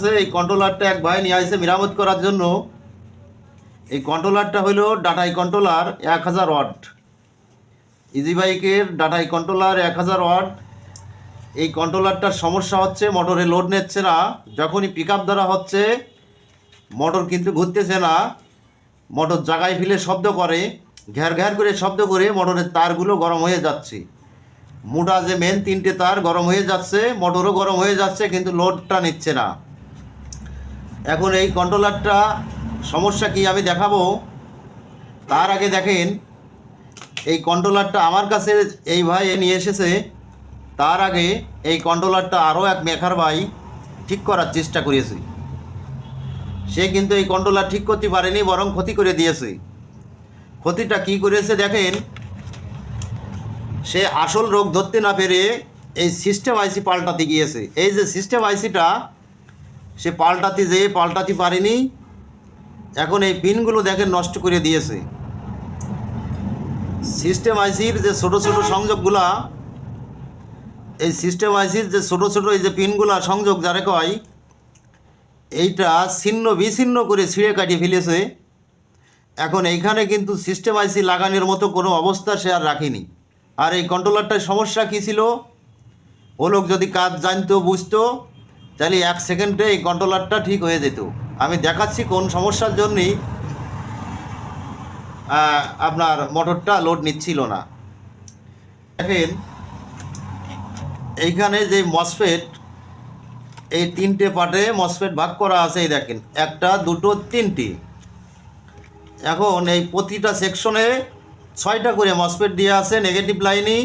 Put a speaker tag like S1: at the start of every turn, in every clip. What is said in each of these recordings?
S1: আছে, এই কন্ট্রোলারটা এক ভাই নিয়ে আসছে মেরামত করার জন্য। এই কন্ট্রোলারটা হলো ডাটাই কন্ট্রোলার এক হাজার ওয়াট ইজি বাইকের ডাটাই কন্ট্রোলার এক হাজার ওয়াট এই কন্ট্রোলারটার সমস্যা হচ্ছে, মোটরে লোড নিচ্ছে না। যখনই পিক আপ ধরা হচ্ছে, মোটর কিন্তু ঘুরতেছে না। মোটর জাগায় ফেলে শব্দ করে ঘ্যার ঘ্যার করে শব্দ করে মোটরের তারগুলো গরম হয়ে যাচ্ছে। মোটা যে মেন তিনটে তার গরম হয়ে যাচ্ছে, মোটরও গরম হয়ে যাচ্ছে, কিন্তু লোডটা নিচ্ছে না। এখন এই কন্ট্রোলারটা সমস্যা কি আমি দেখাবো? তার আগে দেখেন, এই কন্ট্রোলারটা আমার কাছে এই ভাই নিয়ে এসেছে। তার আগে এই কন্ট্রোলারটা আরও এক মেখার ভাই ঠিক করার চেষ্টা করেছে। সে কিন্তু এই কন্ট্রোলার ঠিক করতে পারেনি, বরং ক্ষতি করে দিয়েছে। ক্ষতিটা কি করেছে দেখেন, সে আসল রোগ ধরতে না পেরে এই সিস্টেম আইসি পাল্টাতে গিয়েছে। এই যে সিস্টেম আইসিটা সে পাল্টাতে যেয়ে পাল্টাতে পারেনি। এখন এই পিনগুলো দেখেন নষ্ট করে দিয়েছে। সিস্টেম আইসির যে ছোট ছোট সংযোগগুলা, এই সিস্টেম আইসির যে ছোট ছোট এই যে পিনগুলা সংযোগ যারা কয়, এইটা ছিন্ন বিচ্ছিন্ন করে ছিঁড়ে কাটিয়ে ফেলেছে। এখন এইখানে কিন্তু সিস্টেম আইসি লাগানোর মতো কোনো অবস্থা সে আর রাখেনি। আর এই কন্ট্রোলারটার সমস্যা কী ছিল? ও লোক যদি কাজ জানতো, বুঝতো তাহলে এক সেকেন্ডে এই কন্ট্রোলারটা ঠিক হয়ে যেত। আমি দেখাচ্ছি কোন সমস্যার জন্যই আপনার মোটরটা লোড নিচ্ছিল না। দেখেন, এইখানে যে মসফেট এই তিনটে পার্টে মসফেট ভাগ করা আছে এই দেখেন। একটা, দুটো, তিনটি। এখন এই প্রতিটা সেকশনে ছয়টা করে মসফেট দিয়ে আছে, নেগেটিভ লাইনই,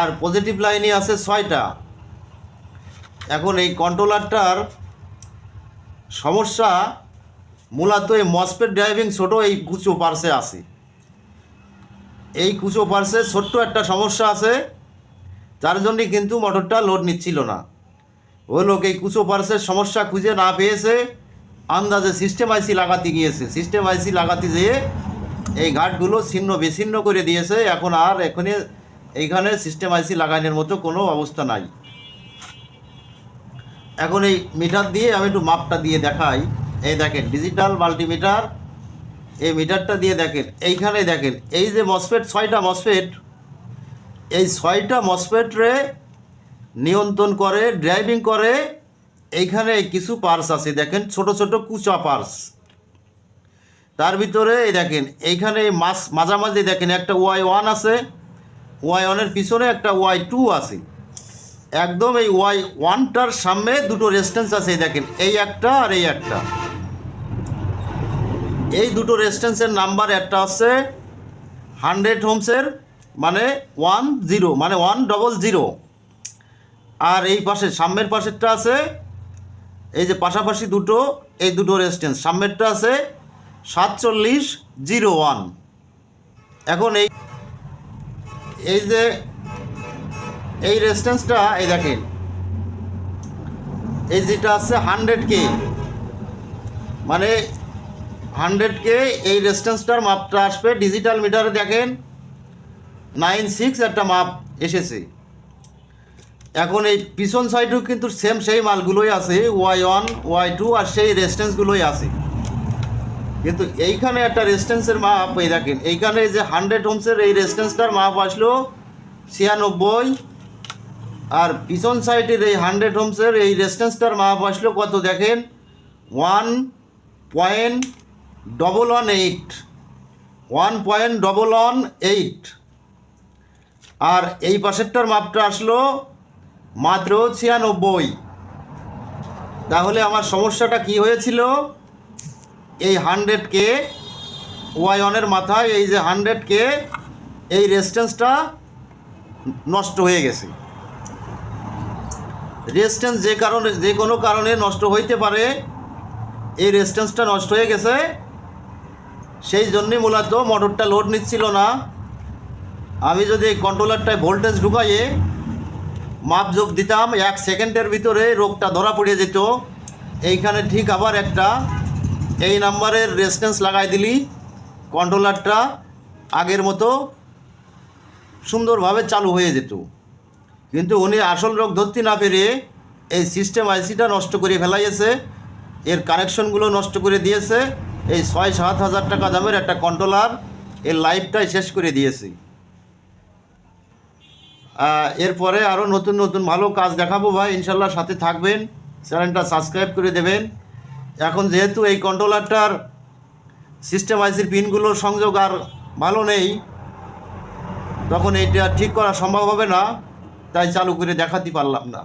S1: আর পজিটিভ লাইনই আছে ছয়টা। এখন এই কন্ট্রোলারটার সমস্যা মূলত এই মসফেট ড্রাইভিং ছোটো এই কুচো পার্সে আছে। এই কুচো পার্সে ছোট্ট একটা সমস্যা আছে, যার জন্যই কিন্তু মোটরটা লোড নিচ্ছিল না। ওই লোক এই কুচো পার্সের সমস্যা খুঁজে না পেয়েছে, আন্দাজে সিস্টেম আইসি লাগাতে গিয়েছে। সিস্টেম আইসি লাগাতে যেয়ে এই ঘাটগুলো ছিন্ন বিচ্ছিন্ন করে দিয়েছে। এখন আর এখানে এইখানে সিস্টেম আইসি লাগানোর মতো কোনো অবস্থা নাই। এখন এই মিটার দিয়ে আমি একটু মাপটা দিয়ে দেখাই। এই দেখেন ডিজিটাল মাল্টিমিটার এই মিটারটা দিয়ে দেখেন, এইখানে দেখেন, এই যে মসফেট ছয়টা মসফেট এই ছয়টা মসফেটরে নিয়ন্ত্রণ করে ড্রাইভিং করে, এইখানে কিছু পার্স আছে, দেখেন, ছোট ছোট কুচা পার্স তার ভিতরে এই দেখেন, এইখানে মাস, মাঝামাঝি দেখেন, একটা ওয়াই ওয়ান আছে ওয়াই ওয়ানের পিছনে একটা ওয়াই টু আছে। একদম এই ওয়াই ওয়ানটার সামনে দুটো রেস্টেন্স আছে, এই দেখেন, এই একটা আর এই একটা। এই দুটো রেস্টেন্সের নাম্বার একটা আছে হান্ড্রেড হোমসের মানে ওয়ান জিরো মানে ওয়ান ডবল জিরো। আর এই পাশে, সামনের পাশেরটা আছে, এই যে পাশাপাশি দুটো, এই দুটো রেস্টেন্স সামনেরটা আছে সাতচল্লিশ জিরো ওয়ান। এখন এই এই যে এই রেস্টেন্সটা এই দেখেন। এই যেটা আছে হান্ড্রেড কে মানে হান্ড্রেড কে এই রেস্টেন্সটার মাপটা আসবে। ডিজিটাল মিটারে দেখেন নাইন সিক্স একটা মাপ এসেছে। এখন এই পিছন সাইডেও কিন্তু সেম সেই মালগুলোই আছে ওয়াই ওয়ান ওয়াই টু আর সেই রেস্টেন্সগুলোই আছে। কিন্তু এইখানে একটা রেস্টেন্সের মাপ, এই দেখেন, এইখানে যে হান্ড্রেড হোমসের এই রেস্টেন্সটার মাপ আসলো, ছিয়ানব্বই আর পিছন সাইডের এই হান্ড্রেড হোমসের এই রেস্টেন্সটার মাপ আসলো কত দেখেন? One point double one eight one point double one eight আর এই পাশেরটার মাপটা আসলো মাত্র ছিয়ানব্বই। তাহলে আমার সমস্যাটা কি হয়েছিল? এই হান্ড্রেড কে ওয়াই ওয়ানের মাথায় এই যে হান্ড্রেড কে এই রেস্টেন্সটা নষ্ট হয়ে গেছে। রেস্টেন্স যে কারণে, যে কোনো কারণে নষ্ট হইতে পারে, এই রেস্টেন্সটা নষ্ট হয়ে গেছে। সেই জন্যই মূলত মোটরটা লোড নিচ্ছিল না। আমি যদি এই কন্ট্রোলারটায় ভোল্টেজ ঢুকাইয়ে মাপ যোগ দিতাম, এক সেকেন্ডের ভিতরে রোগটা ধরা পড়ে যেত। এইখানে ঠিক আবার একটা, এই নাম্বারের রেসটেন্স লাগাই দিলি কন্ট্রোলারটা আগের মতো সুন্দরভাবে চালু হয়ে যেত। কিন্তু উনি আসল রোগ ধরতে না পেরে এই সিস্টেম আইসিটা নষ্ট করে ফেলাইয়েছে। এর কানেকশনগুলো নষ্ট করে দিয়েছে। এই ছয় সাত হাজার টাকা দামের একটা কন্ট্রোলার এর লাইফটাই শেষ করে দিয়েছি। এরপরে আরও নতুন নতুন ভালো কাজ দেখাবো ভাই। ইনশাল্লাহ সাথে থাকবেন। চ্যানেলটা সাবস্ক্রাইব করে দেবেন। এখন যেহেতু এই কন্ট্রোলারটার সিস্টেম আইসির পিনগুলোর সংযোগ আর ভালো নেই, তখন এইটা ঠিক করা সম্ভব হবে না। তাই চালু করে দেখাতে পারলাম না।